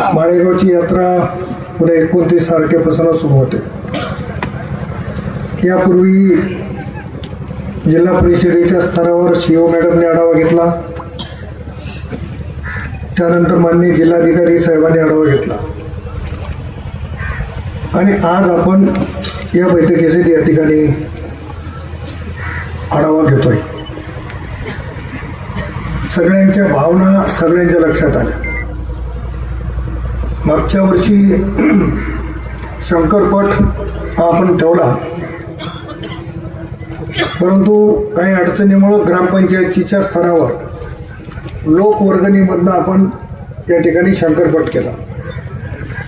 माळेगावची यात्रा उद्या एकोणतीस तारखेपासून सुरू होते. यापूर्वी जिल्हा परिषदेच्या स्तरावर शिओ मॅडमने आढावा घेतला. त्यानंतर माननीय जिल्हाधिकारी साहेबांनी आढावा घेतला. आणि आज आपण या बैठकीसाठी या ठिकाणी आढावा घेतोय. सगळ्यांच्या भावना सगळ्यांच्या लक्षात आल्या. मागच्या वर्षी शंकरपट हा आपण ठेवला. परंतु काही अडचणीमुळं ग्रामपंचायतीच्या स्तरावर लोकवर्गणीमधनं आपण या ठिकाणी शंकरपट केला.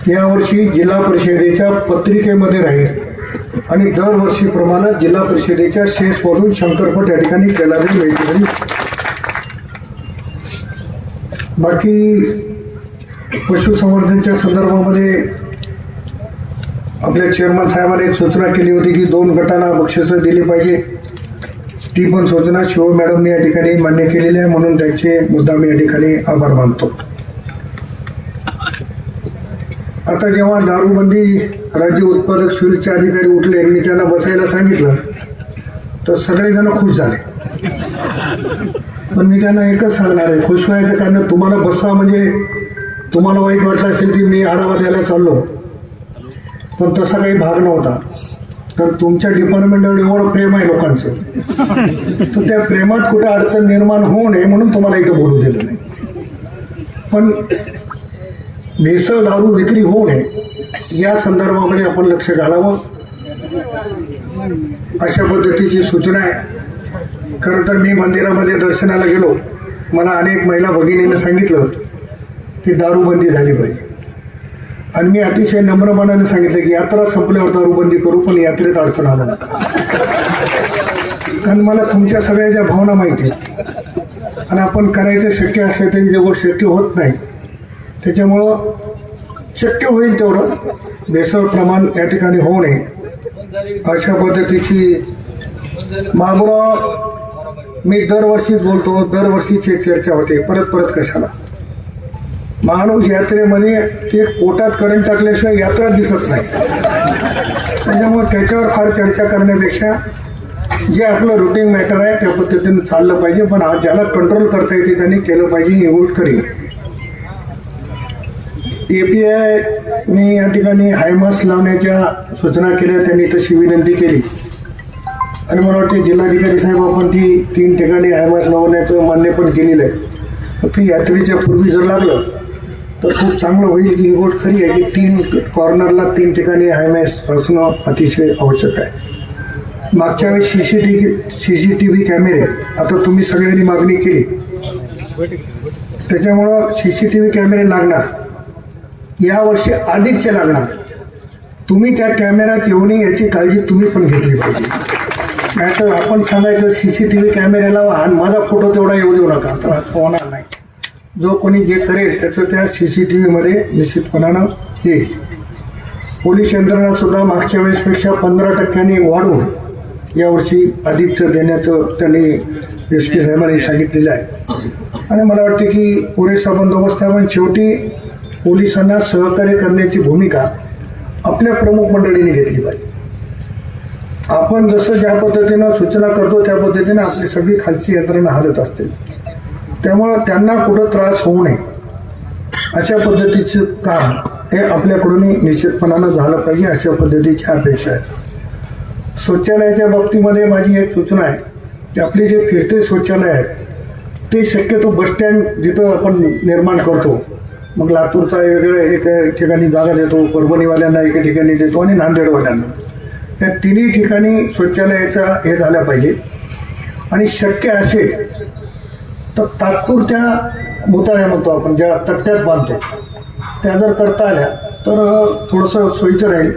यावर्षी जिल्हा परिषदेच्या पत्रिकेमध्ये राहील आणि दरवर्षीप्रमाणे जिल्हा परिषदेच्या शेषमधून शंकरपट या ठिकाणी केला जाईल बाकी पशुसंवर्धनच्या संदर्भामध्ये आपल्या चेअरमन साहेबांनी एक सूचना केली होती की दोन गटांना बक्षिसं दिली पाहिजे. ती पण सूचना शिव मॅडमने या ठिकाणी मान्य केलेली आहे म्हणून त्यांचे मुद्दाम या ठिकाणी आभार मानतो. आता जेव्हा दारूबंदी राज्य उत्पादक शुल्कचे अधिकारी उठले मी त्यांना बसायला सांगितलं तर सगळेजण खुश झाले. पण मी त्यांना एकच सांगणार आहे खुश व्हायचं कारण तुम्हाला बसा म्हणजे तुम्हाला वाईट वाटलं असेल की मी आढावा द्यायला चाललो. पण तसा काही भाग नव्हता. तर तुमच्या डिपार्टमेंटवर एवढं प्रेम आहे लोकांचं. तर त्या प्रेमात कुठे अडचण निर्माण होऊ नये म्हणून तुम्हाला इथं बोलू दिलं नाही. पण भेसळ दारू विक्री होऊ नये या संदर्भामध्ये आपण लक्ष घालावं. अशा पद्धतीची सूचना आहे. खरं तर मी मंदिरामध्ये दर्शनाला गेलो. मला अनेक महिला भगिनीनं सांगितलं ती दारूबंदी झाली पाहिजे. आणि मी अतिशय नम्रपणाने सांगितलं की यात्रा संपल्यावर दारूबंदी करू पण यात्रेत अडचण आणू नका. कारण मला तुमच्या सगळ्याच्या भावना माहिती आहेत. आणि आपण करायचं शक्य असलं तरी जेव्हा शक्य होत नाही त्याच्यामुळं शक्य होईल तेवढं भेसळ प्रमाण या ठिकाणी होऊ नये. अशा पद्धतीची मागुरा मी दरवर्षीच बोलतो दरवर्षीची एक चर्चा होते. परत परत कशाला? माणूस यात्रेमध्ये एक पोटात करंट टाकल्याशिवाय यात्रा दिसत नाही. त्याच्यामुळे त्याच्यावर फार चर्चा करण्यापेक्षा जे आपलं रुटीन मॅटर आहे त्या पद्धतीने चाललं पाहिजे. पण आज ज्याला कंट्रोल करता येते त्यांनी केलं पाहिजे ही करी करेल ए पी आयने या ठिकाणी हायमास लावण्याच्या सूचना केल्या. त्यांनी तशी विनंती केली. आणि मला वाटते जिल्हाधिकारी साहेब आपण ती तीन ठिकाणी हायमास लावण्याचं मान्य पण केलेलं आहे. फक्त यात्रेच्या पूर्वी जर लागलं तर खूप चांगलं होईल की ही गोष्ट खरी आहे की तीन कॉर्नरला तीन ठिकाणी हायमॅस असणं अतिशय आवश्यक आहे. मागच्या वेळेस C C T C C T V कॅमेरे आता तुम्ही सगळ्यांनी मागणी केली. त्याच्यामुळं सी सी टी व्ही कॅमेरे लागणार. यावर्षी अधिकचे लागणार. तुम्ही त्या कॅमेऱ्यात येऊ नये याची काळजी तुम्ही पण घेतली पाहिजे. नाहीतर आपण सांगायचं सी सी टी व्ही कॅमेरे लावा आणि माझा फोटो तेवढा येऊ देऊ नका. तर असं होणार नाही. जो कोणी जे करेल त्याचं त्या सी सी टी व्हीमध्ये निश्चितपणानं येईल. पोलीस यंत्रणा सुद्धा मागच्या वेळेसपेक्षा पंधरा टक्क्यांनी वाढवून यावर्षी अधिकचं देण्याचं त्यांनी एस पी साहेबांनी सांगितलेलं आहे. आणि मला वाटते की पुरेसा बंदोबस्त आहे पण शेवटी पोलिसांना सहकार्य करण्याची भूमिका आपल्या प्रमुख मंडळीने घेतली पाहिजे. आपण जसं ज्या पद्धतीनं सूचना करतो त्या पद्धतीनं आपली सगळी खालची यंत्रणा हालत असते. त्यामुळं त्यांना कुठं त्रास होऊ नये. अशा पद्धतीचं काम हे आपल्याकडून निश्चितपणानं झालं पाहिजे अशा पद्धतीची अपेक्षा आहे. शौचालयाच्या बाबतीमध्ये माझी एक सूचना आहे. की आपले जे फिरते शौचालय आहेत ते शक्यतो बसस्टँड जिथं आपण निर्माण करतो. मग लातूरचा वेगळं एका ठिकाणी जागा देतो परभणीवाल्यांना एका ठिकाणी देतो आणि नांदेडवाल्यांना. या तिन्ही ठिकाणी शौचालयाचा हे झाल्या पाहिजे. आणि शक्य असेल तर तात्पुरत्या मुताऱ्या म्हणतो आपण ज्या तट्ट्यात बांधतो. त्या जर करता आल्या तर थोडंसं सोयीचं राहील.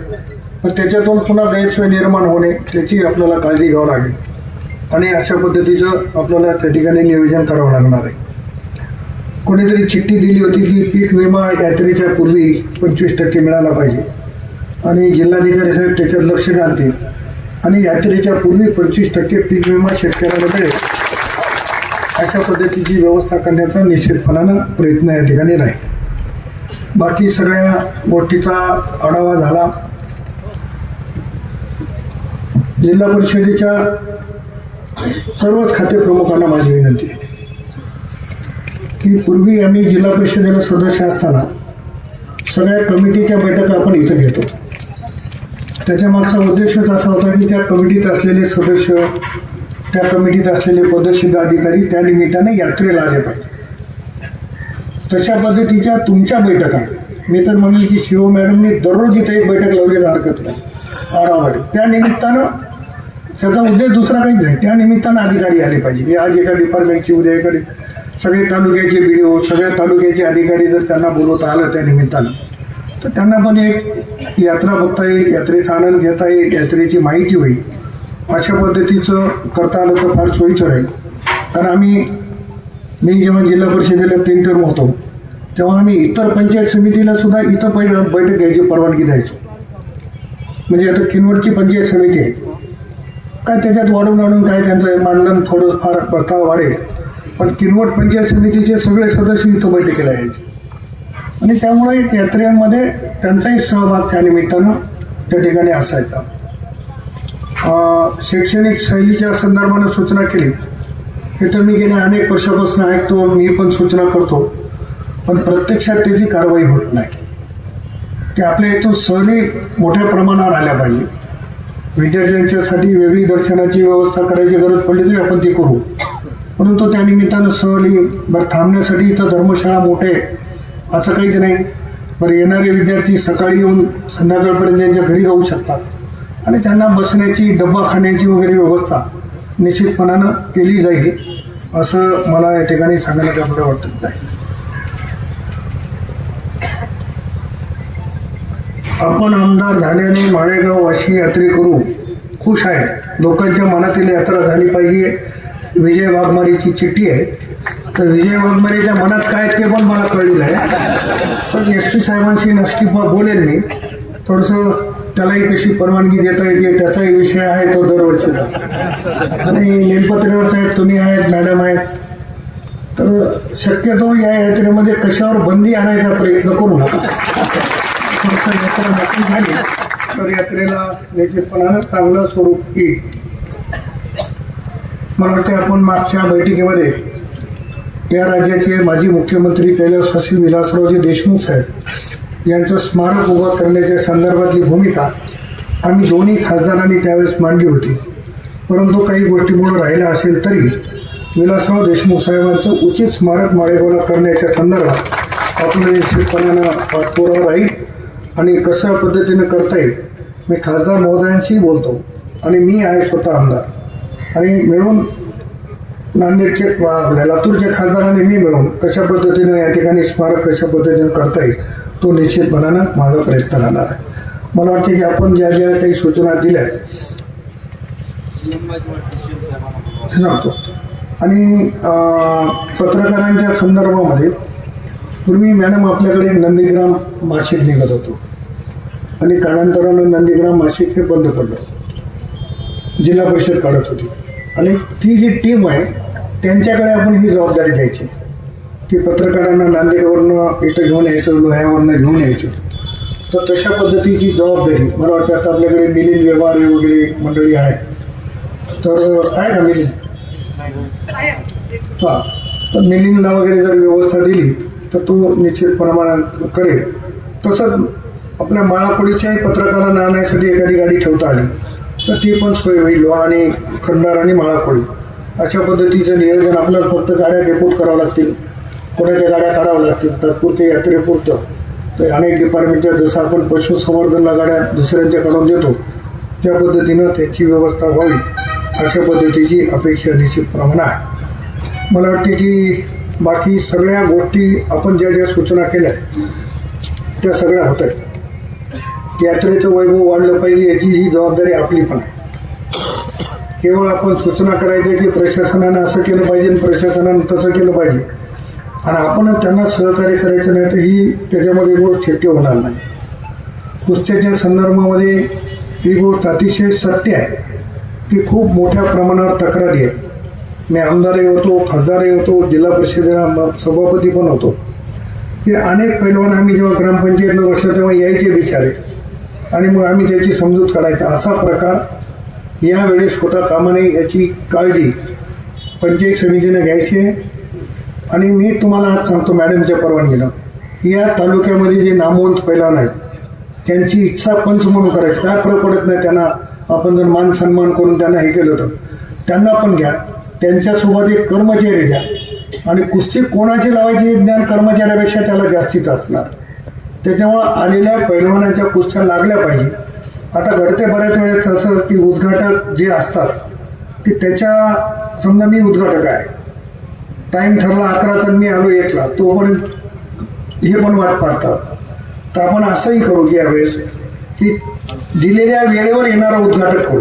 पण त्याच्यातून पुन्हा गैरसोय निर्माण होणे त्याची आपल्याला काळजी घ्यावं लागेल. आणि अशा पद्धतीचं आपल्याला त्या ठिकाणी नियोजन करावं लागणार आहे. कोणीतरी चिठ्ठी दिली होती की पीक विमा यात्रेच्या पूर्वी पंचवीस टक्के मिळाला पाहिजे. आणि जिल्हाधिकारी साहेब त्याच्यात लक्ष घालतील. आणि यात्रेच्या पूर्वी पंचवीस टक्के पीक विमा शेतकऱ्याला मिळेल. अशा पद्धतीची व्यवस्था करण्याचा निश्चितपणानं प्रयत्न या ठिकाणी राहील. बाकी सगळ्या गोष्टीचा आढावा झाला. जिल्हा परिषदेच्या सर्वच खाते प्रमुखांना माझी विनंती की पूर्वी आम्ही जिल्हा परिषदेला सदस्य असताना सगळ्या कमिटीच्या बैठका आपण इथं घेतो. त्याच्या मागचा उद्देशच असा होता की त्या कमिटीत असलेले सदस्य त्या कमिटीत असलेले पदसिद्ध अधिकारी त्या निमित्ताने यात्रेला आले पाहिजे. तशा पद्धतीच्या तुमच्या बैठका मी तर म्हणेल की शिव मॅडमनी दररोज इथे एक बैठक लावलेली हरकत नाही आढावा त्या निमित्तानं त्याचा उद्देश दुसरा काहीच नाही. त्या निमित्तानं अधिकारी आले पाहिजे. हे आज एका डिपार्टमेंटची उद्या एकडे सगळे तालुक्याचे बी डी ओ सगळ्या तालुक्याचे अधिकारी जर त्यांना बोलवता आलं त्या निमित्तानं तर त्यांना पण एक यात्रा बघता येईल यात्रेचा आनंद घेता येईल यात्रेची माहिती होईल. अशा पद्धतीचं करता आलं तर फार सोयीचं राहील. कारण आम्ही मी जेव्हा जिल्हा परिषदेला तीन टर्म होतो तेव्हा आम्ही इतर पंचायत समितीला सुद्धा इथं पै बैठक घ्यायची परवानगी द्यायचो. म्हणजे आता किनवटची पंचायत समिती आहे. काय त्याच्यात वाढून वाढून काय त्यांचं मानधन थोडं फार बता वाढेल. पण किनवट पंचायत समितीचे सगळे सदस्य इथं बैठकीला यायचे. आणि त्यामुळे एक यात्रेमध्ये त्यांचाही सहभाग त्या निमित्तानं त्या ठिकाणी असायचा. शैक्षणिक शैलीच्या संदर्भानं सूचना केली. हे तर मी गेल्या अनेक वर्षापासून ऐकतो मी पण सूचना करतो पण प्रत्यक्षात त्याची कारवाई होत नाही. ते आपल्या इथून सहली मोठ्या प्रमाणावर आल्या पाहिजे. विद्यार्थ्यांच्यासाठी वेगळी दर्शनाची व्यवस्था करायची गरज पडली तरी आपण ती करू. परंतु त्यानिमित्तानं सहली बरं थांबण्यासाठी इथं धर्मशाळा मोठे असं काहीच नाही. बरं येणारे विद्यार्थी सकाळी येऊन संध्याकाळपर्यंत त्यांच्या घरी जाऊ शकतात. आणि त्यांना बसण्याची डब्बा खाण्याची वगैरे व्यवस्था निश्चितपणानं केली जाईल असं मला या ठिकाणी सांगायला काय पुढे वाटत नाही. आपण आमदार झाल्याने माळेगाव वाशी यात्रे करू खुश आहे. लोकांच्या मनातील यात्रा झाली पाहिजे. विजय वाघमारीची चिठ्ठी आहे. तर विजय वाघमारीच्या मनात काय ते पण मला कळलेलं आहे. तर एस पी साहेबांशी नक्की ब- बोलेल मी. थोडंसं त्यालाही कशी परवानगी देता येते. त्याचाही विषय आहे तो दरवर्षीचा. आणि नेमपत्रेवर साहेब तुम्ही आहेत मॅडम आहेत. तर शक्यतो या यात्रेमध्ये कशावर बंदी आणायचा प्रयत्न करू नका. यात्रा नक्की झाली तर यात्रेला निश्चितपणानं चांगलं स्वरूप येईल. मला वाटते आपण मागच्या बैठकीमध्ये या राज्याचे माजी मुख्यमंत्री कैलासवासी विलासरावजी देशमुख साहेब यांचं स्मारक उभं करण्याच्या संदर्भातली भूमिका आम्ही दोन्ही खासदारांनी त्यावेळेस मांडली होती. परंतु काही गोष्टीमुळे राहिल्या असेल तरी विलासराव देशमुख साहेबांचं उचित स्मारक माळेगावला करण्याच्या संदर्भात आपण निश्चितपणानं पाठपुरावा राहील आणि कशा पद्धतीनं करता येईल मी खासदार महोदयांशी बोलतो आणि मी आहे स्वतः आमदार. आणि मिळून नांदेडचे वा आपल्या लातूरच्या खासदारांनी मी मिळून कशा पद्धतीनं या ठिकाणी स्मारक कशा पद्धतीनं करता येईल तो निश्चितपणानं माझा प्रयत्न राहणार आहे. मला वाटतं की आपण ज्या ज्या काही सूचना दिल्या सांगतो. आणि पत्रकारांच्या संदर्भामध्ये पूर्वी मॅडम आपल्याकडे नंदीग्राम मासिक निघत होतो. आणि कालांतरानं नंदीग्राम मासिक हे बंद पडलं. जिल्हा परिषद काढत होती. आणि ती जी टीम आहे त्यांच्याकडे आपण ही जबाबदारी द्यायची की पत्रकारांना नांदेडवरनं इथं घेऊन यायचं लोह्यावरनं घेऊन यायचं. तर तशा पद्धतीची जबाबदारी मला वाटतं आता आपल्याकडे मिलिंद व्यवहार वगैरे मंडळी आहे तर आहे का मिलिंद? हां. तर मिलिंदला वगैरे जर व्यवस्था दिली तर तो निश्चित प्रमाणात करेल. तसंच आपल्या माळापुढीच्याही पत्रकारांना आणण्यासाठी एखादी गाडी ठेवता आली तर ती पण सोय होईल आणि खंडार आणि माळापुढी अशा पद्धतीचं नियोजन आपल्याला फक्त गाड्या डेपोट करावं लागतील. कोणाच्या गाड्या काढाव्या लागतील तात्पुरते यात्रेपुरतं तर अनेक डिपार्टमेंटच्या जसं आपण पशुसंवर्धनला गाड्या दुसऱ्यांच्याकडून देतो त्या पद्धतीनं त्याची व्यवस्था व्हावी अशा पद्धतीची अपेक्षा निश्चितप्रमाणे आहे. मला वाटते की बाकी सगळ्या गोष्टी आपण ज्या ज्या सूचना केल्या त्या सगळ्या होत आहेत. यात्रेचं वैभव वाढलं पाहिजे याची ही जबाबदारी आपली पण आहे. केवळ आपण सूचना करायच्या की प्रशासनानं असं केलं पाहिजे आणि प्रशासनानं तसं केलं पाहिजे. आणि आपण त्यांना सहकार्य करायचं नाही तर ही त्याच्यामध्ये गोष्ट शक्य होणार नाही. कुस्त्याच्या संदर्भामध्ये ही गोष्ट अतिशय सत्य आहे. की खूप मोठ्या प्रमाणावर तक्रारी आहेत. मी आमदारही होतो खासदारही होतो जिल्हा परिषदेला सभापती पण होतो. की अनेक पैलवान आम्ही जेव्हा ग्रामपंचायतला बसलो तेव्हा यायचे बिचारे. आणि मग आम्ही त्याची समजूत काढायचा. असा प्रकार यावेळेस होता कामा नये याची काळजी पंचायत समितीने घ्यायची आहे. आणि मी तुम्हाला आज सांगतो मॅडमच्या परवानगीनं या तालुक्यामध्ये जे नामवंत पैलवान आहेत त्यांची इच्छा पंच म्हणून करायची. काय फरक पडत नाही त्यांना आपण जर मान सन्मान करून त्यांना हे केलं तर. त्यांना पण घ्या. त्यांच्यासोबत एक कर्मचारी द्या. आणि कुस्ती कोणाची लावायची हे ज्ञान कर्मचाऱ्यापेक्षा त्याला जास्तीच असणार. त्याच्यामुळं आलेल्या पैलवानाच्या कुस्त्या लागल्या पाहिजे. आता घडते बऱ्याच वेळेस असं की उद्घाटक जे असतात की त्याच्या समजा मी उद्घाटक आहे. टाईम ठरला अकराचा मी आलो एकला. तोपर्यंत हे पण वाट पाहतात. तर आपण असंही करू की यावेळेस की दिलेल्या वेळेवर येणारा उद्घाटक करू.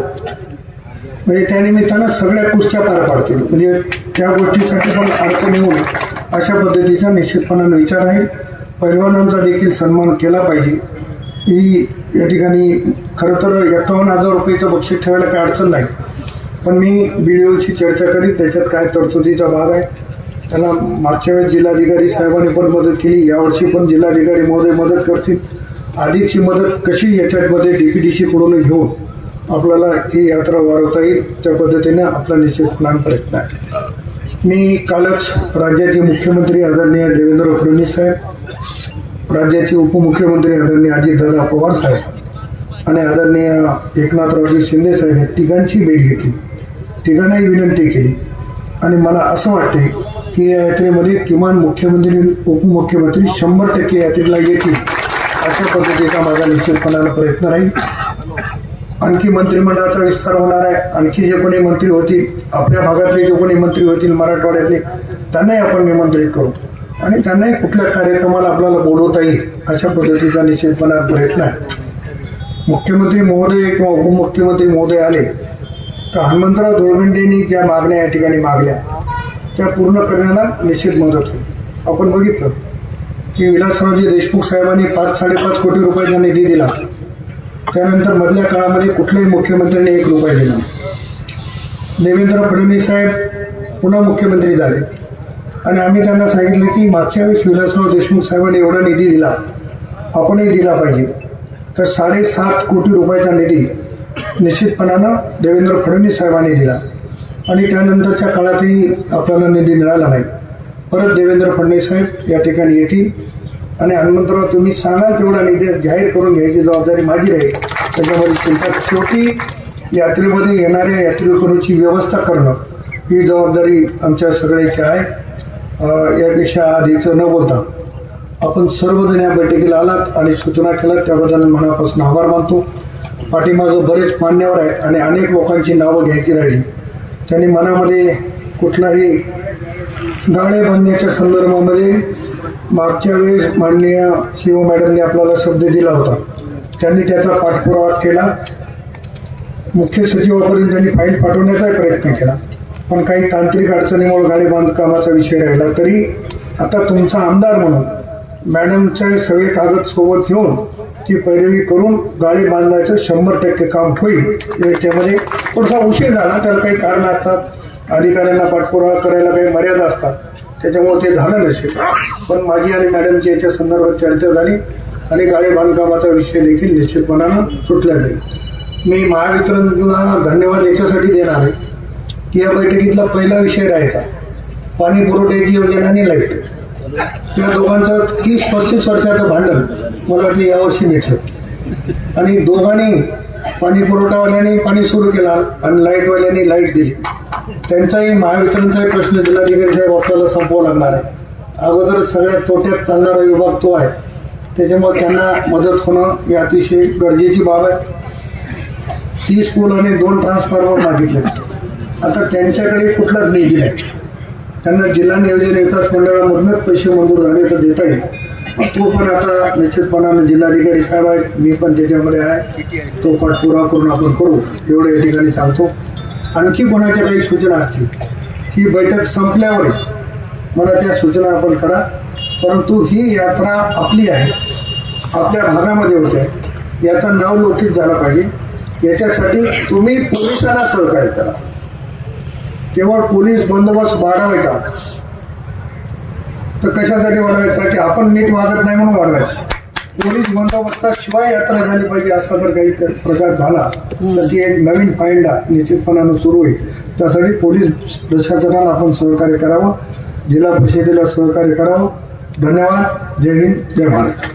म्हणजे त्यानिमित्तानं सगळ्या कुस्त्या पार पाडतील. म्हणजे त्या गोष्टीसाठी पण अडचण येऊ अशा पद्धतीचा निश्चितपणानं विचार आहे. पैलवानांचा देखील सन्मान केला पाहिजे. ही या ठिकाणी खरं तर एकावन्न हजार रुपयेचं बक्षीस ठेवायला काही अडचण नाही. पण मी बी डी ओची चर्चा करीन त्याच्यात काय तरतुदीचा भाग आहे. त्याला मागच्या वेळेस जिल्हाधिकारी साहेबांनी पण मदत केली. यावर्षी पण जिल्हाधिकारी महोदय मदत करतील. अधिकची मदत कशी याच्यामध्ये डी पी डी सीकडून घेऊन आपल्याला ही यात्रा वाढवता येईल त्या पद्धतीने आपला निश्चितपणाने प्रयत्न आहे. मी कालच राज्याचे मुख्यमंत्री आदरणीय देवेंद्र फडणवीस साहेब राज्याचे उपमुख्यमंत्री आदरणीय अजितदादा पवार साहेब आणि आदरणीय एकनाथरावजी शिंदे साहेब या तिघांची भेट घेतली. तिघांनाही विनंती केली. आणि मला असं वाटते की या यात्रेमध्ये किमान मुख्यमंत्री उपमुख्यमंत्री शंभर टक्के यात्रेला येतील अशा पद्धतीचा माझा निश्चितपणाला प्रयत्न राहील. आणखी मंत्रिमंडळाचा विस्तार होणार आहे. आणखी जे कोणी मंत्री होतील आपल्या भागातले जे कोणी मंत्री होतील मराठवाड्यातले त्यांनाही आपण निमंत्रित करू. आणि त्यांनाही कुठल्या कार्यक्रमाला आपल्याला बोलवता येईल अशा पद्धतीचा निश्चितपणा प्रयत्न आहे. मुख्यमंत्री महोदय किंवा उपमुख्यमंत्री महोदय आले तर हनुमंतराव धुळगंडेंनी ज्या मागण्या या ठिकाणी मागल्या त्या पूर्ण करण्याला निश्चित मदत होईल. आपण बघितलं की विलासरावजी देशमुख साहेबांनी पाच साडेपाच कोटी रुपयाचा निधी दिला. त्यानंतर मधल्या काळामध्ये कुठल्याही मुख्यमंत्र्यांनी एक रुपया दिला देवेंद्र फडणवीस साहेब पुन्हा मुख्यमंत्री झाले. आणि आम्ही त्यांना सांगितलं की मागच्या वेळेस विलासराव देशमुख साहेबांनी एवढा निधी दिला आपणही दिला पाहिजे. तर साडेसात कोटी रुपयाचा निधी निश्चितपणानं देवेंद्र फडणवीस साहेबांनी दिला. आणि त्यानंतरच्या काळातही आपल्याला निधी मिळाला नाही. परत देवेंद्र फडणवीस साहेब या ठिकाणी येतील. आणि हनुमंतराव तुम्ही सांगाल तेवढा निधी जाहीर करून घ्यायची जबाबदारी माझी राहील. त्याच्यामध्ये चिंता शेवटी यात्रेमध्ये येणाऱ्या यात्रेकरूंची व्यवस्था करणं ही जबाबदारी आमच्या सगळ्याची आहे. यापेक्षा आधीचं न बोलता आपण सर्वजण या बैठकीला आलात आणि सूचना केल्यात त्याबद्दल मनापासून आभार मानतो. पाठीमागं बरेच मान्यवर आहेत आणि अनेक लोकांची नावं घ्यायची राहिली. त्यांनी मनामध्ये कुठलाही गाणे बांधण्याच्या संदर्भामध्ये मागच्या वेळेस माननीय शिव मॅडमने आपल्याला शब्द दिला होता. त्यांनी त्याचा पाठपुरावा केला. मुख्य सचिवापर्यंत त्यांनी फाईल पाठवण्याचा प्रयत्न केला. पण काही तांत्रिक अडचणीमुळे गाडी बांधकामाचा विषय राहिला. तरी आता तुमचा आमदार म्हणून मॅडमचे सगळे कागद सोबत घेऊन ती पैरवी करून गाडी बांधायचं शंभर टक्के काम होईल. त्यामध्ये थोडासा उशीर झाला त्याला काही कारण असतात. अधिकाऱ्यांना पाठपुरावा करायला काही मर्यादा असतात. त्याच्यामुळे ते झालं नसेल पण माझी आणि मॅडमची याच्या संदर्भात चर्चा झाली आणि गाडी बांधकामाचा विषय देखील निश्चितपणानं सुटला जाईल. मी महावितरणला धन्यवाद याच्यासाठी देणार आहे की या बैठकीतला पहिला विषय राहायचा. पाणी पुरवठ्याची योजना आणि लाइट या दोघांचं तीस पस्तीस वर्षाचं भांडण मला ते यावर्षी मिटलं आणि दोघांनी पाणी पुरवठावाल्यांनी पाणी सुरू केला आणि लाईटवाल्यांनी लाइट दिली. त्यांचाही महावितरणचाही प्रश्न जिल्हाधिकारी साहेब आपल्याला संपवावा लागणार आहे. अगोदर सगळ्यात तोट्यात चालणारा विभाग तो आहे. त्याच्यामुळे त्यांना मदत होणं ही अतिशय गरजेची बाब आहे. तीस पूल आणि दोन ट्रान्सफॉर्मर मागितले. आता त्यांच्याकडे कुठलाच निधी नाही. त्यांना जिल्हा नियोजन विकास मंडळामधूनच पैसे मंजूर झाले तर देता येईल. तो पण आता निश्चितपणाने जिल्हाधिकारी साहेब आहेत मी पण त्याच्यामध्ये आहे. तो पाठपुरावा करून आपण करू. एवढं या ठिकाणी सांगतो. आणखी कोणाच्या काही सूचना असतील? ही बैठक संपल्यावर मला त्या सूचना आपण करा. परंतु ही यात्रा आपली आहे. आपल्या भागामध्ये होते. याचा नाव लोकित झाला पाहिजे. याच्यासाठी तुम्ही पोलिसांना सहकार्य करा. केवळ पोलीस बंदोबस्त वाढवायचा. तर कशासाठी वाढवायचा? की आपण नीट वागत नाही म्हणून वाढवायचा. पोलीस बंदोबस्ताशिवाय यात्रा झाली पाहिजे असा जर काही प्रकार झाला तर ती एक नवीन फायंडा निश्चितपणानं सुरू होईल. त्यासाठी पोलीस प्रशासनाला आपण सहकार्य करावं जिल्हा परिषदेला सहकार्य करावं. धन्यवाद. जय हिंद. जय महाराष्ट्र